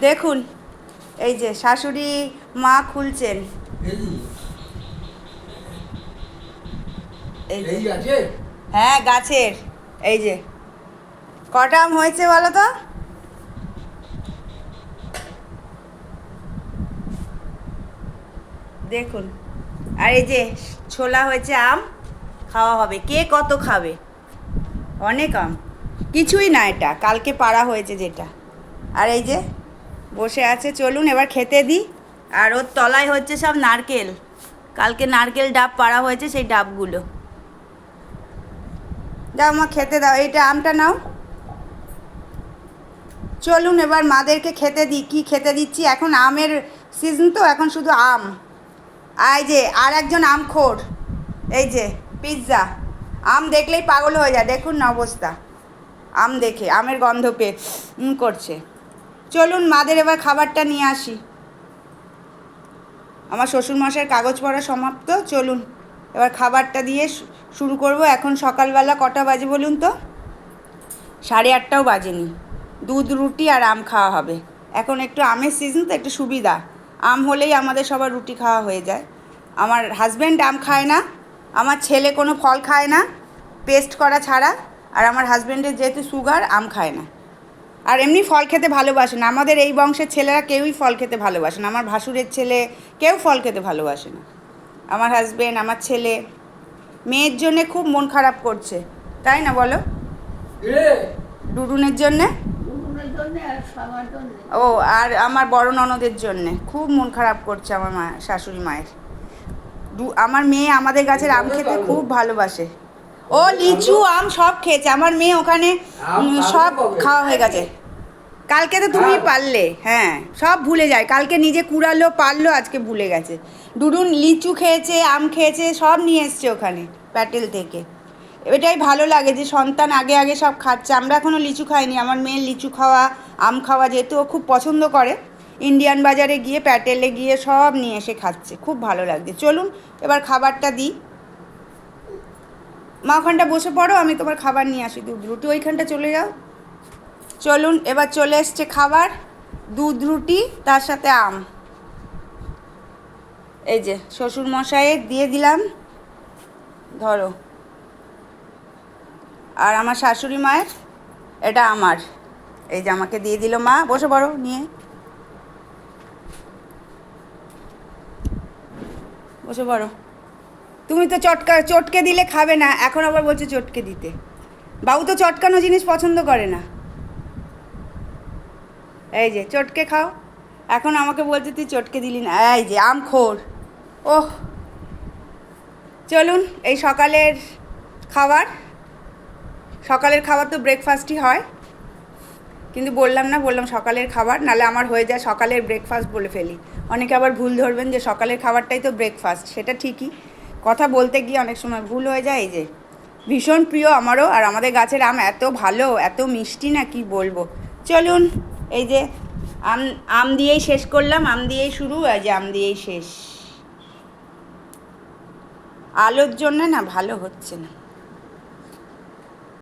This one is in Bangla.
দেখুন এই যে শাশুড়ি মা খুলছেন। এই যে। হ্যাঁ গাছের। এই যে। কটা আম হয়েছে বলো তো? দেখুন। আর এই যে ছোলা হয়েছে আম খাওয়া হবে। কে কত খাবে? অনেক আম। কিছুই না এটা। কালকে পাড়া হয়েছে যেটা। আর এই যে বসে আছে, চলুন এবার খেতে দিই। আর ওর তলায় হচ্ছে সব নারকেল। কালকে নারকেল ডাব পাড়া হয়েছে সেই ডাবগুলো। দাও মা, খেতে দাও। এইটা আমটা নাও। চলুন এবার মাদেরকে খেতে দিই। কী খেতে দিচ্ছি? এখন আমের সিজন তো, এখন শুধু আম। আর এই যে, আর একজন আম খোর। এই যে পিৎজা আম দেখলেই পাগল হয়ে যায়। দেখুন না অবস্থা। আম দেখে, আমের গন্ধ পেয়ে করছে। চলুন, মাদের এবার খাবারটা নিয়ে আসি। আমার শ্বশুরমশাইয়ের কাগজ পড়া সমাপ্ত, চলুন। এবার খাবারটা দিয়ে শুরু করব। এখন সকালবেলা কটা বাজে বলুন তো? সাড়ে আটটাও বাজেনি। দুধ, রুটি আর আম খাওয়া হবে। এখন একটু আমের সিজন তো একটু সুবিধা। আম হলেই আমাদের সবার রুটি খাওয়া হয়ে যায়। আমার হাজব্যান্ড আম খায় না, আমার ছেলে কোনো ফল খায় না পেস্ট করা ছাড়া। আর আমার হাজব্যান্ডের যেহেতু সুগার আম খায় না। আর এমনি ফল খেতে ভালোবাসে না। আমাদের এই বংশের ছেলেরা কেউই ফল খেতে ভালোবাসে না। আমার ভাসুরের ছেলে কেউ ফল খেতে ভালোবাসে না। আমার হাজব্যান্ড আমার ছেলে মেয়ের জন্যে খুব মন খারাপ করছে। তাই না বলো? ডুডুনের জন্যে? ও আর আমার বড় ননদের জন্যে। খুব মন খারাপ করছে আমার মা শাশুড়ি মায়ের। আমার মেয়ে আমাদের গাছের আম খেতে খুব ভালোবাসে। ও লিচু আম সব খেয়েছে। আমার মেয়ে ওখানে সব খাওয়া হয়ে গেছে। কালকে তো তুমি। পারলে হ্যাঁ সব ভুলে যায়। কালকে নিজে কুড়ালো পারল আজকে ভুলে গেছে। ডুডুন লিচু খেয়েছে আম খেয়েছে সব নিয়ে এসছে ওখানে প্যাটেল থেকে। এটাই ভালো লাগে যে সন্তান আগে আগে সব খাচ্ছে। আমরা এখনও লিচু খাইনি। আমার মেয়ের লিচু খাওয়া আম খাওয়া যেহেতু ও খুব পছন্দ করে ইন্ডিয়ান বাজারে গিয়ে প্যাটেলে গিয়ে সব নিয়ে এসে খাচ্ছে। খুব ভালো লাগছে। চলুন এবার খাবারটা দিই। মা ওখানটা বসে পড়ো, আমি তোমার খাবার নিয়ে আসি, দুধ রুটি। ওইখানটা চলে যাও। চলুন, এবার চলে এসছে খাবার, দুধ রুটি, তার সাথে আম। এই যে, শ্বশুর মশাইয়ের দিয়ে দিলাম। ধরো। আর আমার শাশুড়ি মায়ের, এটা আমার। এই যে, আমাকে দিয়ে দিল মা, বসে পড়ো, নিয়ে। বসে পড়ো। তুমি তো চটকা, চটকে দিলে খাবে না, এখন আবার বলছে চটকে দিতে। বাবু তো চটকানো জিনিস পছন্দ করে না। এই যে, চটকে খাও। এখন আমাকে বলছে, তুই চটকে দিলি না। এই যে, আম খোর। ওহ। চলুন, এই সকালের খাবার। সকালের খাবার তো ব্রেকফাস্টই হয়। কিন্তু বললাম না, বললাম সকালের খাবার, নালে আমার হয়ে যায় সকালের ব্রেকফাস্ট বলে ফেলি। অনেকে আবার ভুল ধরবেন যে সকালের খাবারটাই তো ব্রেকফাস্ট সেটা ঠিকই। কথা বলতে গিয়ে অনেক সময় ভুল হয়ে যায়। এই যে, ভীষণ প্রিয় আমারও, আর আমাদের গাছের আম এত ভালো, এত মিষ্টি না কি বলব। চলুন, এই যে, আম আম দিয়েই শেষ করলাম, আম দিয়েই শুরু আর যে আম দিয়েই শেষ। আলোর জন্য না ভালো হচ্ছে না।